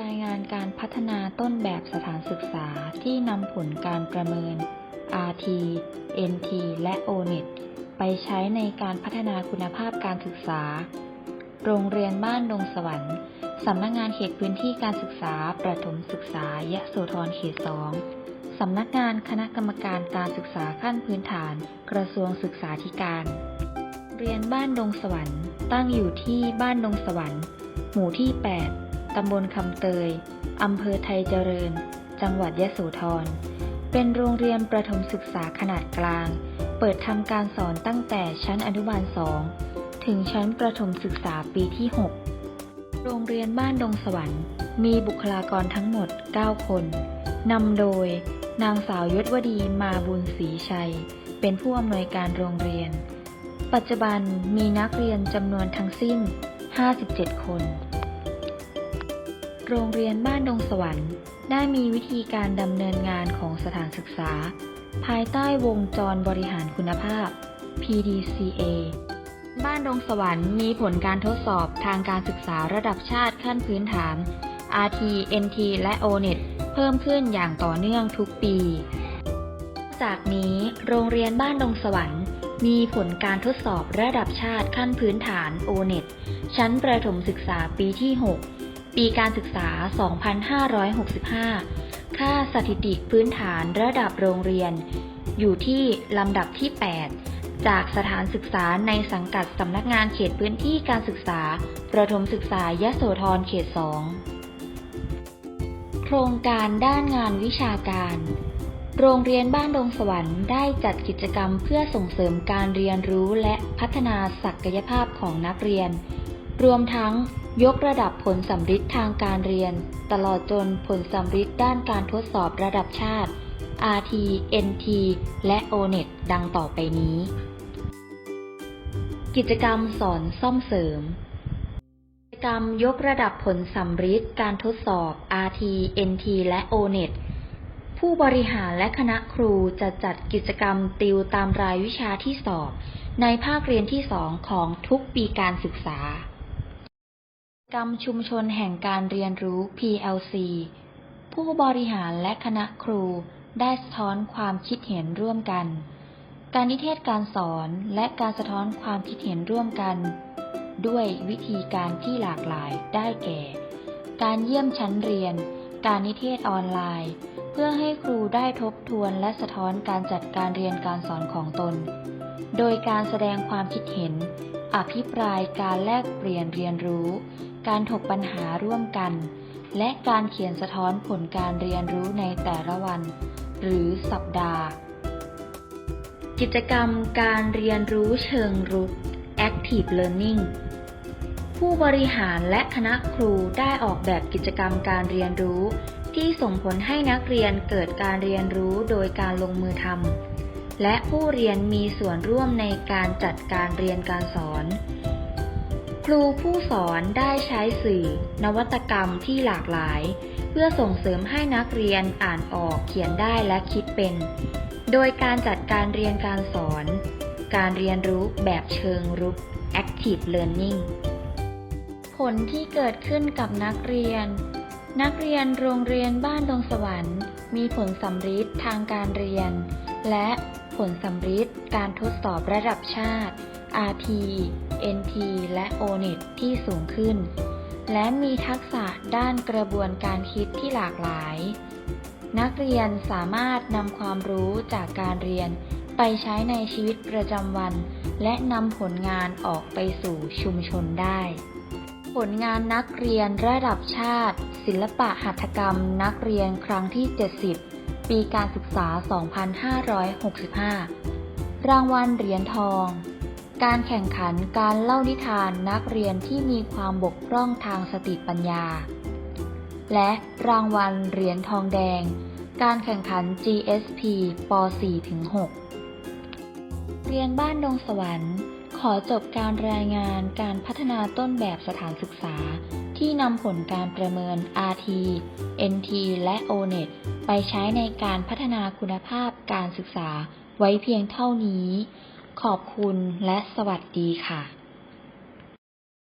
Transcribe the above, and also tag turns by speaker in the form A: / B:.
A: รายงานการพัฒนาต้นแบบสถานศึกษาที่นำผลการประเมิน RT NT และ ONET ไปใช้ในการพัฒนาคุณภาพการศึกษา โรงเรียนบ้านดงสวรรค์ สำนักงานเขตพื้นที่การศึกษา ประถมศึกษายะโสธรเขต2สำนักงานคณะกรรมการการศึกษาขั้นพื้นฐาน กระทรวงศึกษาธิการ เรียนบ้านดงสวรรค์ ตั้งอยู่ที่บ้านดงสวรรค์ หมู่ที่ 8 ตำบลคำเตย อำเภอไทยเจริญ จังหวัดยะโสธร เป็นโรงเรียนประถมศึกษาขนาดกลาง เปิดทำการสอนตั้งแต่ชั้นอนุบาล 2 ถึงชั้นประถมศึกษาปีที่ 6 โรงเรียนบ้านดงสวรรค์ มีบุคลากรทั้งหมด 9 คน นำโดย นางสาวยศวดีมาบุญศรีชัย เป็นผู้อำนวยการโรงเรียน ปัจจุบันมีนักเรียนจำนวนทั้งสิ้น 57 คน โรงเรียนบ้านดงสวรรค์ ได้มีวิธีการดำเนินงานของสถานศึกษา ภายใต้วงจรบริหารคุณภาพ PDCA บ้านดงสวรรค์มีผลการทดสอบทางการศึกษาระดับชาติขั้นพื้นฐาน RT NT และ ONET เพิ่มขึ้นอย่างต่อเนื่องทุกปี จากนี้โรงเรียนบ้านดงสวรรค์ มีผลการทดสอบระดับชาติขั้นพื้นฐาน ONET ชั้นประถมศึกษาปีที่ 6 ปีการศึกษา 2565 ค่าสถิติพื้นฐานระดับโรงเรียน อยู่ที่ลำดับที่ 8 จากสถานศึกษาในสังกัดสำนักงานเขตพื้นที่การศึกษา ประถมศึกษายะโสธรเขต 2 โครงการด้านงานวิชาการ โรงเรียนบ้านดงสวรรค์ได้จัดกิจกรรมเพื่อส่งเสริมการเรียนรู้และพัฒนาศักยภาพของนักเรียน รวมทั้งยกระดับผลสัมฤทธิ์ทางการเรียน ตลอดจนผลสัมฤทธิ์ด้านการทดสอบระดับชาติ RT NT และ ONET ดังต่อไปนี้ กิจกรรมสอนซ่อมเสริม กิจกรรมยกระดับผลสัมฤทธิ์การทดสอบ RT NT และ ONET ผู้บริหารและคณะครูจะจัดกิจกรรมติวตามรายวิชาที่สอบ ในภาคเรียนที่2ของทุกปีการศึกษา กรรมชุมชนแห่งการเรียนรู้ PLC ผู้บริหารและคณะครูได้สะท้อนความคิดเห็นร่วมกัน การนิเทศการสอนและการสะท้อนความคิดเห็นร่วมกัน ด้วยวิธีการที่หลากหลายได้แก่ การเยี่ยมชั้นเรียน การนิเทศออนไลน์ เพื่อให้ครูได้ทบทวนและสะท้อนการจัดการเรียนการสอนของตน โดยการแสดงความคิดเห็นอภิปรายการแลกเปลี่ยนเรียนรู้ การถกปัญหาร่วมกัน และการเขียนสะท้อนผลการเรียนรู้ในแต่ละวัน หรือสัปดาห์ กิจกรรมการเรียนรู้เชิงรุก Active Learning ผู้บริหารและคณะครูได้ออกแบบกิจกรรมการเรียนรู้ ที่ส่งผลให้นักเรียนเกิดการเรียนรู้โดยการลงมือทำ และผู้เรียนมีส่วนร่วมในการจัดการเรียนการสอน ครูผู้สอนได้ใช้สื่อ นวัตกรรมที่หลากหลาย เพื่อส่งเสริมให้นักเรียนอ่านออกเขียนได้และคิดเป็น โดยการจัดการเรียนการสอน การเรียนรู้แบบเชิงรุก Active Learning ผลที่เกิดขึ้นกับนักเรียน นักเรียนโรงเรียนบ้านดงสวรรค์ มีผลสัมฤทธิ์ทางการเรียน และ ผลสัมฤทธิ์การทดสอบระดับชาติ RT NT และ ONET ที่สูงขึ้น และมีทักษะด้านกระบวนการคิดที่หลากหลาย นักเรียนสามารถนำความรู้จากการเรียนไปใช้ในชีวิตประจำวัน และนำผลงานออกไปสู่ชุมชนได้ ผลงานนักเรียนระดับชาติ ศิลปะหัตถกรรมนักเรียนครั้งที่ 70 ปีการศึกษา 2565 รางวัลเหรียญทอง การแข่งขันการเล่านิทานนักเรียนที่มีความบกพร่องทางสติปัญญา และรางวัลเหรียญทองแดง การแข่งขัน GSP ป .4-6 เรียนบ้านดงสวรรค์ ขอจบการรายงานการพัฒนาต้นแบบสถานศึกษา ที่นำผลการประเมิน RT NT และ ONET ไปใช้ในการพัฒนาคุณภาพการศึกษาไว้เพียงเท่านี้ ขอบคุณและสวัสดีค่ะ